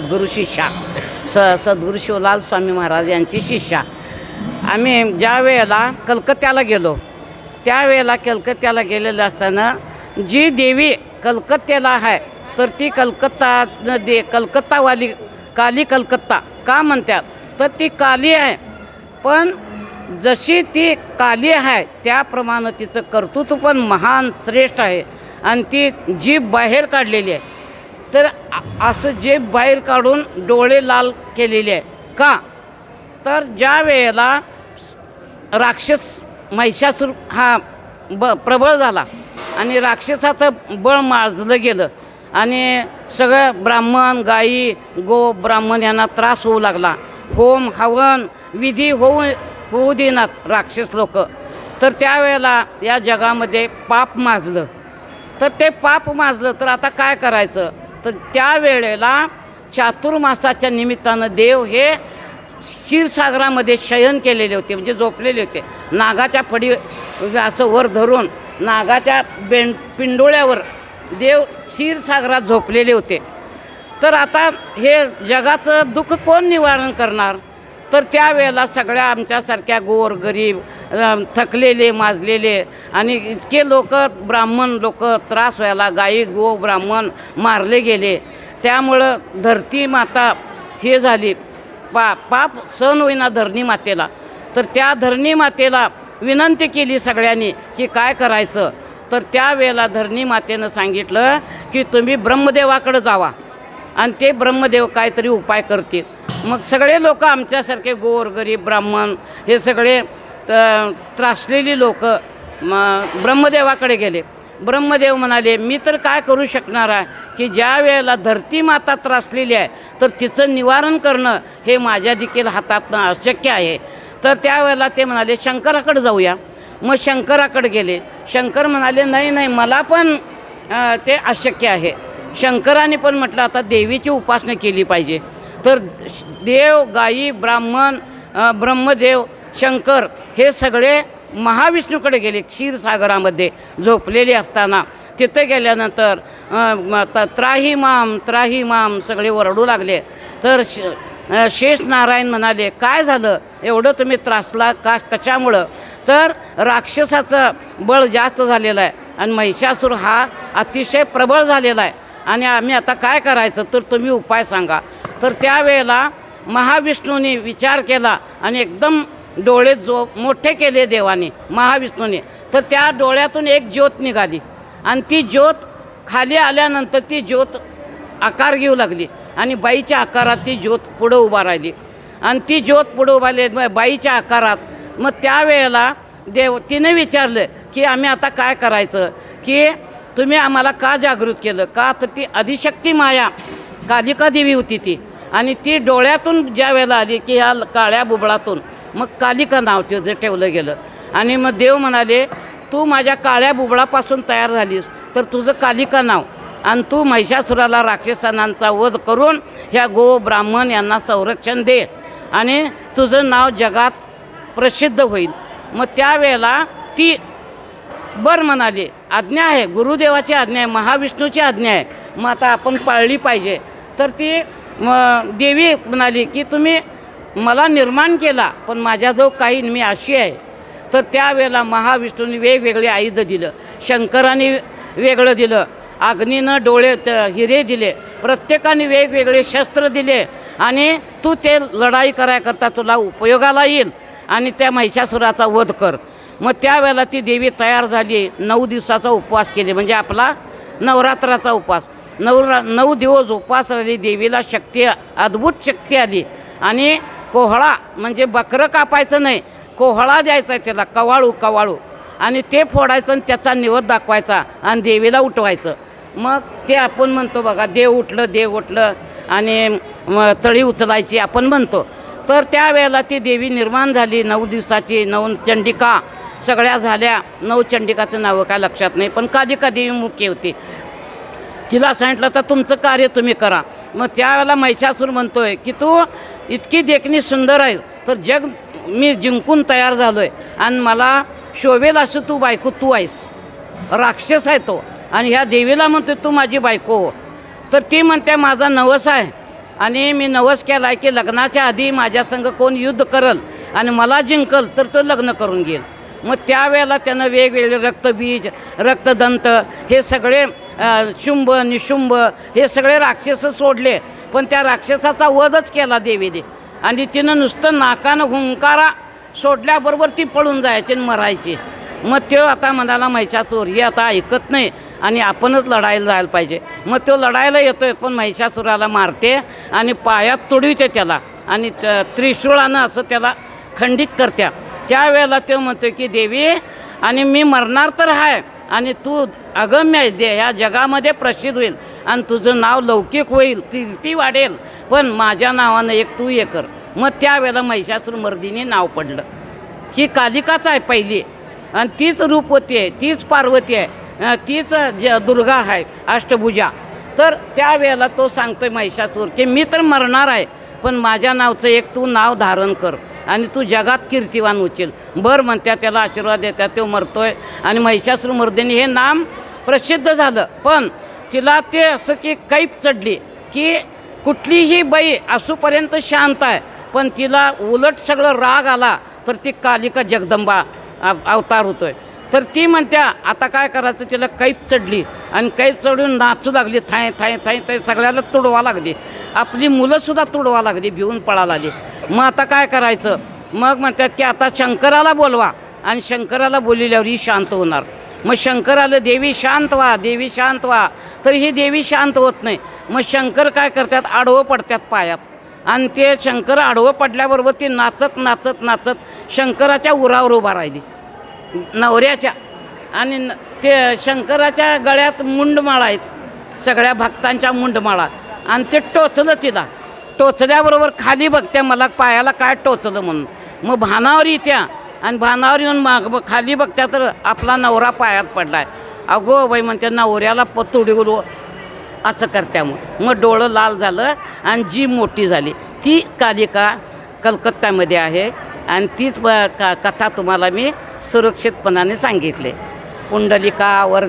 सद्गुरू शिष्या. स सद्गुरू शिवलाल स्वामी महाराज यांची शिष्या. आम्ही ज्या वेळेला कलकत्त्याला गेलो त्यावेळेला कलकत्त्याला गेलेलं असताना जी देवी कलकत्त्याला आहे तर ती कलकत्ता दे कलकत्तावाली काली कलकत्ता का म्हणतात? तर ती काली आहे. पण जशी ती काली आहे त्याप्रमाणे तिचं कर्तृत्व पण महान श्रेष्ठ आहे. आणि ती जीभ बाहेर काढलेली आहे. तर असं जे बाहेर काढून डोळे लाल केलेले आहे. का? तर ज्या वेळेला राक्षस महिषासूर हा ब प्रबळ झाला आणि राक्षसाचं बळ माजलं गेलं आणि सगळं ब्राह्मण गाई गो ब्राह्मण यांना त्रास होऊ लागला. होम हवन विधी होऊ होऊ देणार राक्षस लोक. तर त्यावेळेला या जगामध्ये पाप माजलं. तर ते पाप माजलं तर आता काय करायचं? तर त्यावेळेला चातुर्मासाच्या निमित्तानं देव हे क्षीरसागरामध्ये शयन केलेले होते म्हणजे झोपलेले होते. नागाच्या फडी असं वर धरून नागाच्या बेंड पिंडोळ्यावर देव क्षीरसागरात झोपलेले होते. तर आता हे जगाचं दुःख कोण निवारण करणार? तर त्यावेळेला सगळ्या आमच्यासारख्या गोर गरीब थकलेले माजलेले आणि इतके लोक ब्राह्मण लोक त्रास व्हायला गायी गो ब्राह्मण मारले गेले. त्यामुळं धरती माता हे झाली. पा पाप सण होईना धरणी मातेला. तर त्या धरणी मातेला विनंती केली सगळ्यांनी की काय करायचं? तर त्यावेळेला धरणी मातेनं सांगितलं की तुम्ही ब्रह्मदेवाकडे जावा. आणि ते ब्रह्मदेव काहीतरी उपाय करतील. मग सगळे लोक आमच्यासारखे गोर गरीब ब्राह्मण हे सगळे त- त्रासलेली लोक ब्रह्मदेवाकडे गेले. ब्रह्मदेव म्हणाले मी तर काय करू शकणार आहे की ज्या वेळेला धरती माता त्रासलेली आहे तर तिचं निवारण करणं हे माझ्या देखील हातातनं अशक्य आहे. तर त्यावेळेला ते म्हणाले शंकराकडे जाऊया. मग शंकराकडे गेले. शंकर म्हणाले नाही नाही मला पण ते अशक्य आहे. शंकराने पण म्हटलं आता देवीची उपासना केली पाहिजे. तर देव गायी ब्राह्मण ब्रह्मदेव शंकर हे सगळे महाविष्णूकडे गेले क्षीरसागरामध्ये. झोपलेले असताना तिथे गेल्यानंतर अ, त्राही माम त्राही माम सगळे ओरडू लागले. तर श शेष नारायण म्हणाले काय झालं? एवढं तुम्ही त्रासला का? कशामुळं? तर राक्षसाचं बळ जास्त झालेलं आहे. आणि महिषासूर हा अतिशय प्रबळ झालेला आहे. आणि आम्ही आता काय करायचं तर तुम्ही उपाय सांगा. तर त्यावेळेला महाविष्णूने विचार केला आणि एकदम डोळे जो मोठे केले देवाने महाविष्णूने. तर त्या डोळ्यातून एक ज्योत निघाली आणि ती ज्योत खाली आल्यानंतर ती ज्योत आकार घेऊ लागली आणि बाईच्या आकारात ती ज्योत पुढं उभा राहिली. आणि ती ज्योत पुढं उभा राहिली मग बाईच्या आकारात. मग त्यावेळेला देव तिने विचारलं की आम्ही आता काय करायचं? की तुम्ही आम्हाला का जागृत केलं? का तर ती अधिशक्ती माया कालिका देवी होती ती. आणि ती डोळ्यातून ज्या वेळेला आली की ह्या काळ्या बुबळातून मग कालिका नाव तिचं ठेवलं गेलं. आणि मग देव म्हणाले तू माझ्या काळ्या बुबळापासून तयार झालीस तर तुझं कालिका नाव आणि तू महिषासुराला राक्षसांचा वध करून ह्या गो ब्राह्मण यांना संरक्षण दे आणि तुझं नाव जगात प्रसिद्ध होईल. मग त्यावेळेला ती बर म्हणाली आज्ञा आहे गुरुदेवाची आज्ञा आहे महाविष्णूची आज्ञा आहे. मग आता आपण पाळली पाहिजे. तर ती म देवी म्हणाली की तुम्ही मला निर्माण केला पण माझ्याजवळ काही मी अशी आहे. तर त्यावेळेला महाविष्णूंनी वेगवेगळे आयुध दिलं. शंकराने वेगळं दिलं. अग्नीनं डोळे त- हिरे दिले. प्रत्येकाने वेगवेगळे शस्त्र दिले. आणि तू ते लढाई करायकरता तुला उपयोगाला येईल. आणि त्या महिषासुराचा वध कर. मग त्यावेळेला ती देवी तयार झाली नऊ दिवसाचा उपवास केले म्हणजे आपला नवरात्राचा उपवास. नवरा नऊ दिवस उपवास राहिली देवीला शक्ती अद्भुत शक्ती आली. आणि कोहळा म्हणजे बकरं कापायचं नाही कोहळा द्यायचा आहे त्याला कवाळू कवाळू. आणि ते फोडायचं आणि त्याचा निवद दाखवायचा आणि देवीला उठवायचं. मग ते आपण म्हणतो बघा देव उठलं देव उठलं आणि तळी उचलायची आपण म्हणतो. तर त्यावेळेला ती देवी निर्माण झाली नऊ दिवसाची नऊ चंडिका सगळ्या झाल्या. नवचंडिकाचं नावं काय लक्षात नाही पण कधी कधी मुख्य होती. तिला सांगितलं तर तुमचं कार्य तुम्ही करा. मग त्यावेळेला महिषासूर आहे की तू इतकी देखणी सुंदर आहे तर जग मी जिंकून तयार झालो आहे आणि मला शोभेल असं तू बायको तू आहेस. राक्षस आहे तो. आणि ह्या देवीला म्हणतो तू माझी बायको हो. तर ती म्हणते माझा नवस आहे. आणि मी नवस केला आहे की लग्नाच्या आधी माझ्यासंग कोण युद्ध करल आणि मला जिंकल तर तो लग्न करून घेईल. मग त्यावेळेला त्यानं वेगवेगळे रक्तबीज रक्तदंत हे सगळे शुंभ निशुंभ हे सगळे राक्षस सोडले. पण त्या राक्षसाचा वधच केला देवीने. आणि तिनं नुसतं नाकानं हुंकारा सोडल्याबरोबर ती पळून जायची आणि मरायची. मग तो आता म्हणाला महिषासूर हे आता ऐकत नाही आणि आपणच लढायला जायला पाहिजे. मग तो लढायला येतोय पण महिषासुराला मारते आणि पायात तुडविते त्याला आणि त- त्रिशूळानं असं त्याला खंडित करत्या. त्यावेळेला ते म्हणतो की देवी आणि मी मरणार तर आहे आणि तू अगम्य आहेस दे ह्या जगामध्ये प्रसिद्ध होईल आणि तुझं नाव लौकिक होईल कीर्ती वाढेल पण माझ्या नावानं एक तू हे कर. मग त्यावेळेला महिषासूर मर्दिनी नाव पडलं. ही कालिकाच आहे पहिली आणि तीच रूपवती आहे तीच पार्वती आहे तीच ज दुर्गा आहे अष्टभुजा. तर त्यावेळेला तो सांगतोय महिषासूर की मी तर मरणार आहे पण माझ्या नावचं एक तू नाव धारण कर. आणि तू जगात कीर्तिवान उचल बरं म्हणत्या त्याला आशीर्वाद देतात तो मरतोय. आणि महिषासूर मर्दिनी हे नाम प्रसिद्ध झालं. पण तिला ते असं की कैप चढली की कुठलीही बाई असूपर्यंत शांत आहे. पण तिला उलट सगळं राग आला तर ती कालिका जगदंबा अवतार होतोय. तर ती म्हणत्या आता काय करायचं? तिला कैप चढली आणि कैप चढून नाचू लागली थाय थाय थाय थाय सगळ्याला तुडवा लागली. आपली मुलंसुद्धा तुडवा लागली भिवून पळा लागली. मग आता काय करायचं? मग म्हणतात की आता शंकराला बोलवा. आणि शंकराला बोलल्यावर ही शांत होणार. मग शंकर आलं देवी शांत व्हा देवी शांत व्हा. तर ही देवी शांत होत नाही. मग शंकर काय करतात? आडवं पडतात पायात. आणि ते शंकर आडवं पडल्याबरोबर ती नाचत नाचत नाचत शंकराच्या उरावर उभा राहिली. नवऱ्याच्या. आणि न- ते शंकराच्या गळ्यात मुंडमाळा आहेत. सगळ्या भक्तांच्या मुंडमाळा. आणि ते टोचलं तिला. टोचल्याबरोबर खाली बघत्या मला पायाला काय टोचलं म्हणून. मग भानावर येत्या आणि भानावर येऊन माग मग खाली बघत्या तर आपला नवरा पायात पडलाय. अगो बाई म्हणते नवऱ्याला पतुडी असं करत्या मग. मग डोळं लाल झालं आणि जी मोठी झाली. ती कालिका कलकत्त्यामध्ये आहे आणि तीच ब- का कथा तुम्हाला मी सुरक्षितपणाने सांगितले. कुंडलिका वर्ग